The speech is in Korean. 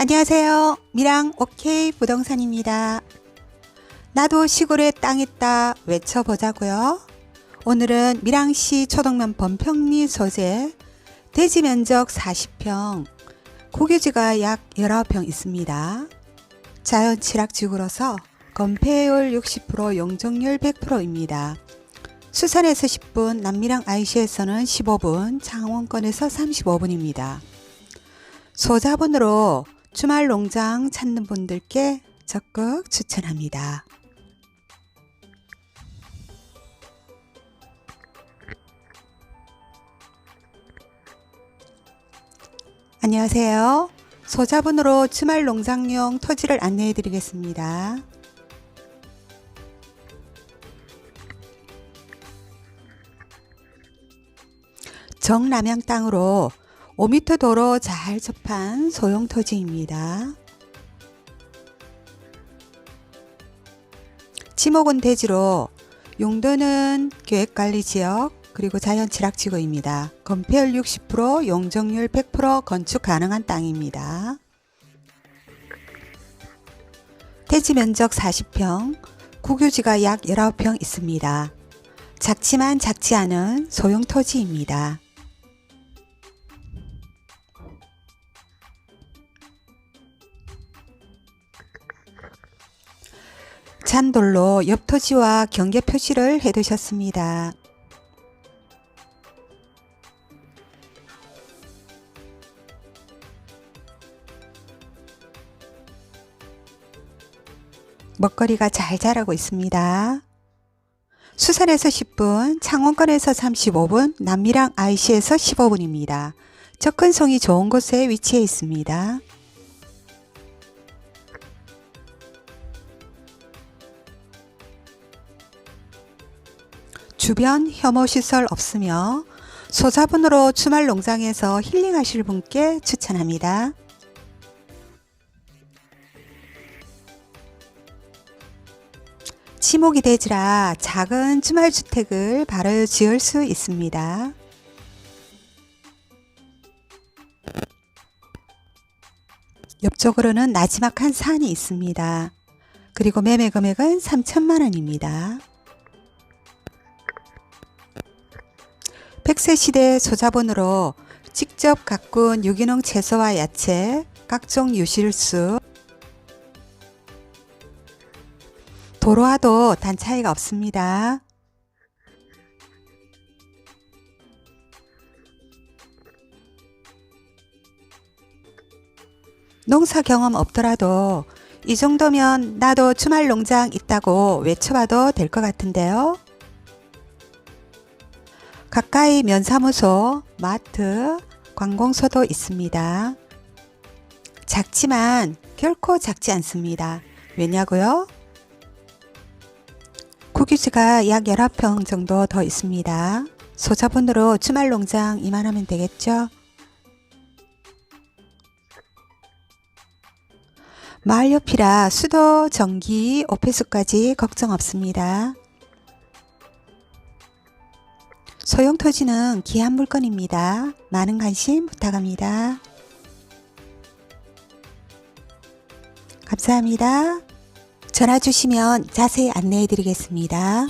안녕하세요. 미랑 오케이 부동산입니다. 나도 시골에 땅 있다 외쳐보자고요. 오늘은 밀양시 초동면 범평리 소재 대지 면적 40평, 고교지가 약 19평 있습니다. 자연 칠학지구로서 건폐율 60%, 용적률 100%입니다. 수산에서 10분, 남미랑 IC에서는 15분, 창원권에서 35분입니다. 소자본으로 주말 농장 찾는 분들께 적극 추천합니다. 안녕하세요. 소자본으로 주말 농장용 토지를 안내해 드리겠습니다. 정남양 땅으로 5m 도로 잘 접한 소형 토지입니다. 지목은 대지로 용도는 계획관리지역 그리고 자연 칠학지구입니다. 건폐율 60%, 용적률 100% 건축 가능한 땅입니다. 대지 면적 40평, 국유지가 약 19평 있습니다. 작지만 작지 않은 소형 토지입니다. 잔돌로 옆 토지와 경계 표시를 해 두셨습니다. 먹거리가 잘 자라고 있습니다. 수산에서 10분, 창원권에서 35분, 남미랑 IC에서 15분입니다. 접근성이 좋은 곳에 위치해 있습니다. 주변 혐오 시설 없으며 소자분으로 주말 농장에서 힐링하실 분께 추천합니다. 지목이 되지라 작은 주말 주택을 바로 지을 수 있습니다. 옆쪽으로는 나지막한 산이 있습니다. 그리고 매매 금액은 3천만 원입니다. 백세 시대 소자본으로 직접 가꾼 유기농 채소와 야채, 각종 유실수, 도로와도 단 차이가 없습니다. 농사 경험 없더라도 이 정도면 나도 주말 농장 있다고 외쳐봐도 될 것 같은데요. 가까이 면사무소, 마트, 관공서도 있습니다. 작지만 결코 작지 않습니다. 왜냐고요? 구기지가 약 19평 정도 더 있습니다. 소자본으로 주말 농장 이만하면 되겠죠? 마을 옆이라 수도, 전기, 오폐수까지 걱정 없습니다. 소형 토지는 귀한 물건입니다. 많은 관심 부탁합니다. 감사합니다. 전화 주시면 자세히 안내해 드리겠습니다.